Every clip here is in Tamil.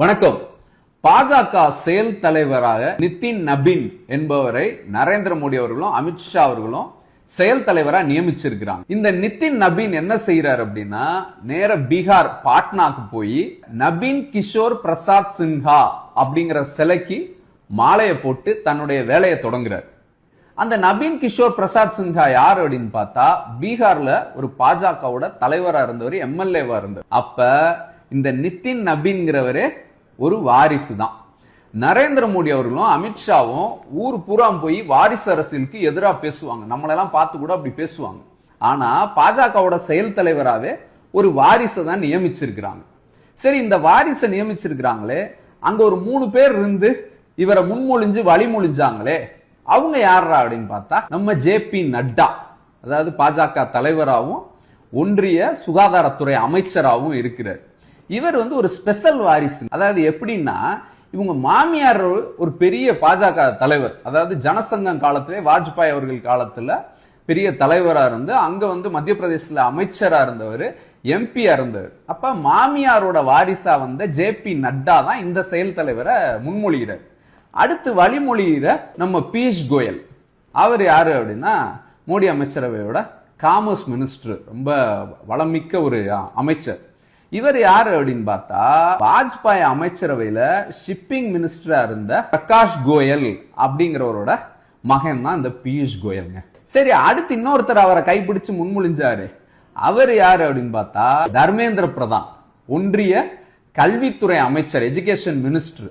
வணக்கம். பாஜக செயல் தலைவராக நிதின் நபின் என்பவரை நரேந்திர மோடி அவர்களும் அமித்ஷா அவர்களும் செயல் தலைவரா நியமிச்சிருக்கிறாங்க. இந்த நிதின் நபீன் என்ன செய்யறாரு அப்படின்னா நேர பீகார் பாட்னாக்கு போய் நபீன் கிஷோர் பிரசாத் சின்ஹா அப்படிங்கிற சிலைக்கு மாலையை போட்டு தன்னுடைய வேலையை தொடங்குறாரு. அந்த நபீன் கிஷோர் பிரசாத் சின்ஹா யார் அப்படின்னு பார்த்தா பீகார்ல ஒரு பாஜகவோட தலைவரா இருந்தவர் எம்எல்ஏவா இருந்தவர். அப்ப இந்த நிதின் நபீன்கிறவரே ஒரு வாரிசு தான் நரேந்திர மோடி அவர்களும் அமித்ஷாவும் ஊர் பூராம் போய் வாரிசு அரசியலுக்கு எதிராக பேசுவாங்க. நம்மளெல்லாம் பார்த்து கூட அப்படி பேசுவாங்க. ஆனா பாஜகவோட செயல் தலைவராகவே ஒரு வாரிசை தான் நியமிச்சிருக்கிறாங்க. சரி இந்த வாரிசை நியமிச்சிருக்கிறாங்களே அங்க ஒரு மூணு பேர் இருந்து இவரை முன்மொழிஞ்சு வழிமொழிஞ்சாங்களே அவங்க யாரா அப்படின்னு பார்த்தா நம்ம ஜே பி நட்டா. அதாவது பாஜக தலைவராகவும் ஒன்றிய சுகாதாரத்துறை அமைச்சராகவும் இருக்கிறார். இவர் வந்து ஒரு ஸ்பெஷல் வாரிசு. அதாவது எப்படின்னா இவங்க மாமியார் ஒரு பெரிய பாஜக தலைவர். அதாவது ஜனசங்கம் காலத்திலே வாஜ்பாய் அவர்கள் காலத்துல பெரிய தலைவராக இருந்து அங்க வந்து மத்திய பிரதேசத்துல அமைச்சரா இருந்தவர் எம்பியா இருந்தவர். அப்ப மாமியாரோட வாரிசா வந்த ஜே பி நட்டா தான் இந்த செயல் தலைவரை முன்மொழிகிறார். அடுத்து வழிமொழிகிற நம்ம பீஷ் கோயல். அவர் யாரு அப்படின்னா மோடி அமைச்சரவையோட காமர்ஸ் மினிஸ்டர் ரொம்ப வளமிக்க ஒரு அமைச்சர். இவர் யாரு அப்படின்னு பார்த்தா வாஜ்பாய் அமைச்சரவையில ஷிப்பிங் மினிஸ்டரா இருந்த பிரகாஷ் கோயல் அப்படிங்கிறவரோட மகன் தான் இந்த பியூஷ் கோயல்ங்க. சரி அடுத்து இன்னொருத்தர் அவரை கைப்பிடிச்சு முன்மொழிஞ்சாரு. அவர் யாரு அப்படின்னு பார்த்தா தர்மேந்திர பிரதான் ஒன்றிய கல்வித்துறை அமைச்சர் எஜுகேஷன் மினிஸ்டர்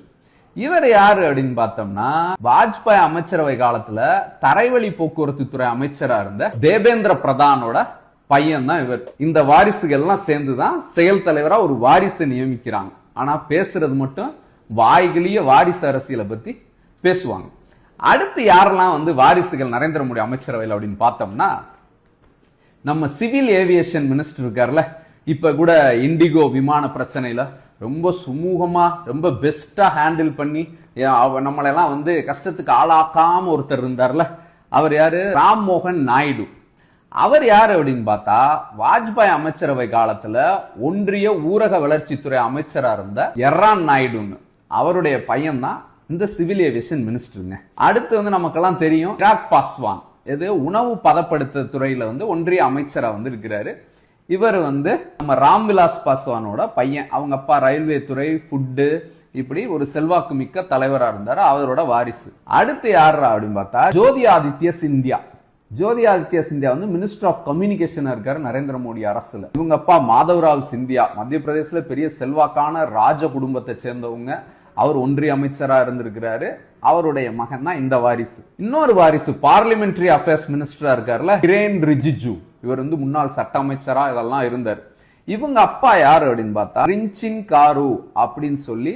இவர் யாரு அப்படின்னு பார்த்தோம்னா வாஜ்பாய் அமைச்சரவை காலத்துல தரைவழி போக்குவரத்து துறை அமைச்சரா இருந்த தேபேந்திர பிரதானோட பையன் தான் இவர். இந்த வாரிசுகள் எல்லாம் சேர்ந்துதான் செயல் தலைவராக ஒரு வாரிசு நியமிக்கிறாங்க. ஆனா பேசுறது மட்டும் வாய்களிய வாரிசு அரசியலை பத்தி பேசுவாங்க. அடுத்து யாரெல்லாம் வந்து வாரிசுகள் நரேந்திர மோடி அமைச்சரவையில் அப்படின்னு பார்த்தோம்னா நம்ம சிவில் ஏவியேஷன் மினிஸ்டர் இருக்கார்ல இப்ப கூட இண்டிகோ விமான பிரச்சனையில ரொம்ப சுமூகமா ரொம்ப பெஸ்ட்டாக ஹேண்டில் பண்ணி நம்மளெல்லாம் வந்து கஷ்டத்துக்கு ஆளாக்காம ஒருத்தர் இருந்தார்ல. அவர் யாரு? ராம் மோகன் நாயுடு. அவர் யார் அப்படின்னு பார்த்தா வாஜ்பாய் அமைச்சரவை காலத்துல ஒன்றிய ஊரக வளர்ச்சித்துறை அமைச்சரா இருந்த எர்ரான் நாயுடுன்னு. அவருடைய பையன் தான் இந்த சிவில் ஏவியேஷன் மினிஸ்டருங்க. அடுத்து வந்து நமக்கெல்லாம் தெரியும் இராக் பாஸ்வான். இது உணவு பதப்படுத்த துறையில வந்து ஒன்றிய அமைச்சரா வந்து இருக்கிறாரு. இவர் வந்து நம்ம ராம்விலாஸ் பாஸ்வானோட பையன். அவங்க அப்பா ரயில்வே துறை ஃபுட்டு இப்படி ஒரு செல்வாக்கு மிக்க தலைவரா இருந்தாரு. அவரோட வாரிசு. அடுத்து யாரா அப்படின்னு பார்த்தா ஜோதி ஆதித்ய சிந்தியா. ஜோதி ஆதித்ய சிந்தியா வந்து மினிஸ்டர் ஆஃப் கம்யூனிகேஷன் இருக்காரு நரேந்திர மோடி அரசுல. இவங்க அப்பா மாதவராவ் சிந்தியா. மத்திய பிரதேசல பெரிய செல்வாக்கான ராஜ குடும்பத்தை சேர்ந்தவங்க. அவர் ஒன்றிய அமைச்சரா இருந்திருக்கிறாரு. அவருடைய மகன் தான் இந்த வாரிசு. இன்னொரு வாரிசு பார்லிமெண்டரி அஃபேர்ஸ் மினிஸ்டரா இருக்காருல கிரேன் ரிஜிஜு இவர் வந்து முன்னாள் சட்ட அமைச்சரா இதெல்லாம் இருந்தார். இவங்க அப்பா யார் அப்படின்னு பார்த்தா ரிஞ்சின் காரு அப்படின்னு சொல்லி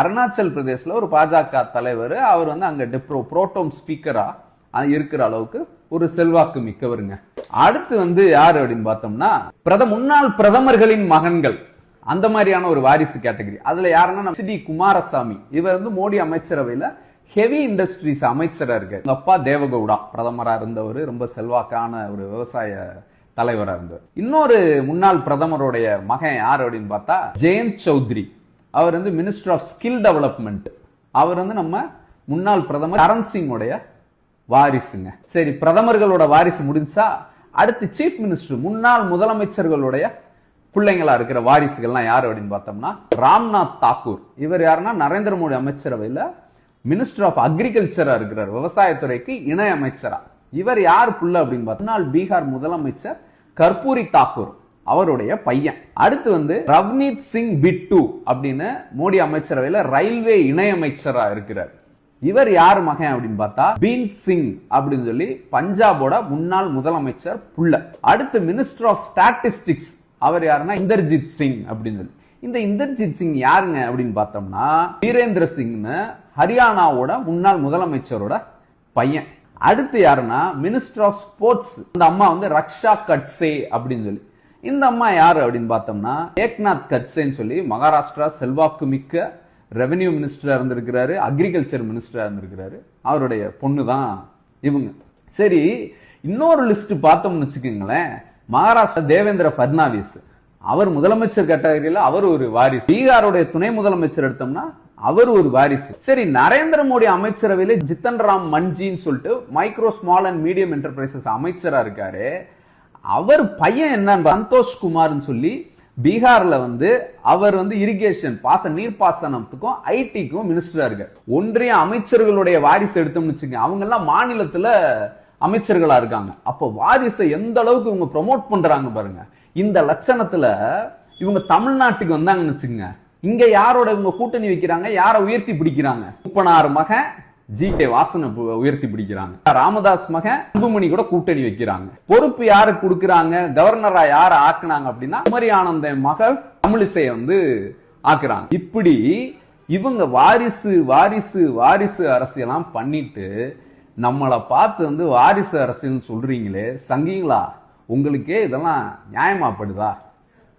அருணாச்சல் பிரதேசல ஒரு பாஜக தலைவர். அவர் வந்து அங்க டெப்ரோ புரோட்டோம் ஸ்பீக்கரா இருக்கிற அளவுக்கு ஒரு செல்வாக்கு மிக்கவருங்க. அடுத்து வந்து யாரு அப்படின்னு பார்த்தோம்னா பிரத முன்னாள் பிரதமர்களின் மகன்கள். அந்த மாதிரியான ஒரு வாரிசு கேட்டகரி. அதுல யாருன்னா டி குமாரசாமி. இவர் வந்து மோடி அமைச்சரவையில ஹெவி இண்டஸ்ட்ரீஸ் அமைச்சரா இருக்கார். எங்கள் அப்பா தேவகவுடா பிரதமரா இருந்தவர் ரொம்ப செல்வாக்கான ஒரு விவசாய தலைவரா இருந்தவர். இன்னொரு முன்னாள் பிரதமருடைய மகன் யார் அப்படின்னு பார்த்தா ஜெயந்த் சௌத்ரி. அவர் வந்து மினிஸ்டர் ஆஃப் ஸ்கில் டெவலப்மெண்ட் அவர் வந்து நம்ம முன்னாள் பிரதமர் கரண் சிங்குடைய வாரிசுங்க. சரி பிரதமர்களோட வாரிசு முடிஞ்சா அடுத்து சீஃப் மினிஸ்டர் முன்னாள் முதலமைச்சர்களுடைய பிள்ளைங்களா இருக்கிற வாரிசுகள்லாம் யார் அப்படின்னு பார்த்தோம்னா ராம்நாத் தாக்கூர். இவர் யாருன்னா நரேந்திர மோடி அமைச்சரவையில் மினிஸ்டர் ஆஃப் அக்ரிகல்ச்சரா இருக்கிறார். விவசாயத்துறைக்கு இணை அமைச்சரா. இவர் யார் புள்ள அப்படின்னு பார்த்தா பீகார் முதலமைச்சர் கர்பூரி தாக்கூர் அவருடைய பையன். அடுத்து வந்து ரவ்னீத் சிங் பிட்டு அப்படின்னு மோடி அமைச்சரவையில் ரயில்வே இணையமைச்சராக இருக்கிறார். இவர் யார் மகன் அப்படின்னு பார்த்தா பீன் சிங் அப்படின்னு சொல்லி பஞ்சாபோட முன்னாள் முதலமைச்சர் புள்ள. அடுத்து மினிஸ்டர் ஆஃப் ஸ்டாட்டிஸ்டிக்ஸ் அவர் யாருன்னா இந்தர்ஜித் சிங் அப்படின்னு சொல்லி. இந்த இந்தர்ஜித் சிங் யாருங்க அப்படின்னு பார்த்தோம்னா வீரேந்திர சிங்னு ஹரியானாவோட முன்னாள் முதலமைச்சரோட பையன். அடுத்து யாருன்னா மினிஸ்டர் ஆஃப் ஸ்போர்ட்ஸ் இந்த அம்மா வந்து ரக்ஷா கட்சே அப்படின்னு சொல்லி. இந்த அம்மா யார் அப்படின்னு பார்த்தோம்னா ஏக்நாத் கட்சேன்னு சொல்லி மகாராஷ்டிரா செல்வாக்கு மிக்க ரெவென்யூ மினிஸ்டராக இருந்திருக்கிறாரு அக்ரிகல்ச்சர் மினிஸ்டராக இருந்திருக்கிறாரு. அவருடைய பொண்ணு தான் இவங்க. சரி இன்னொரு லிஸ்ட் பார்த்தோம்னு வச்சுக்கோங்களேன். மகாராஷ்டிரா தேவேந்திர பட்னாவிஸ். அவர் முதலமைச்சர் கேட்டகரியில் அவர் ஒரு வாரிசு. பீகாருடைய துணை முதலமைச்சர் எடுத்தோம்னா அவர் ஒரு வாரிசு. சரி நரேந்திர மோடி அமைச்சரவையில ஜித்தன் ராம் மஞ்சின்னு சொல்லிட்டு micro small and medium enterprises அமைச்சரா இருக்காரு. அவர் பையன் என்னன்னு சந்தோஷ் குமார்னு சொல்லி பீகார்ல வந்து அவர் வந்து இரிகேஷன் பாச நீர்ப்பாசனத்துக்கும் ஐடிக்கும் மினிஸ்டரா இருக்காரு. ஒன்றிய அமைச்சர்களுடைய வாரிசு எடுத்தோம்னு வச்சுங்க அவங்க எல்லாம் மாநிலத்துல அமைச்சர்களா இருக்காங்க. அப்போ வாரிசை எந்த அளவுக்கு இவங்க ப்ரொமோட் பண்றாங்க பாருங்க. இந்த லட்சணத்துல இவங்க தமிழ்நாட்டுக்கு வந்தாங்கன்னு வச்சுங்க இங்க யாரோட இவங்க கூட்டணி வைக்கிறாங்க யாரை உயர்த்தி பிடிக்கிறாங்க? முப்பனாறு மகன் ஜி கே வாசனை உயர்த்தி பிடிக்கிறாங்க. ராமதாஸ் மகன் அன்புமணி கூட கூட்டணி வைக்கிறாங்க. பொறுப்பு யாரு கொடுக்குறாங்க? கவர்னரா யார ஆக்குனாங்க அப்படின்னா குமரி ஆனந்த மகள் தமிழிசையை வந்து ஆக்குறாங்க. இப்படி இவங்க வாரிசு வாரிசு வாரிசு அரசியலாம் பண்ணிட்டு நம்மளை பார்த்து வந்து வாரிசு அரசியல் சொல்றீங்களே சங்கிங்களா? உங்களுக்கே இதெல்லாம் நியாயமாப்படுதா?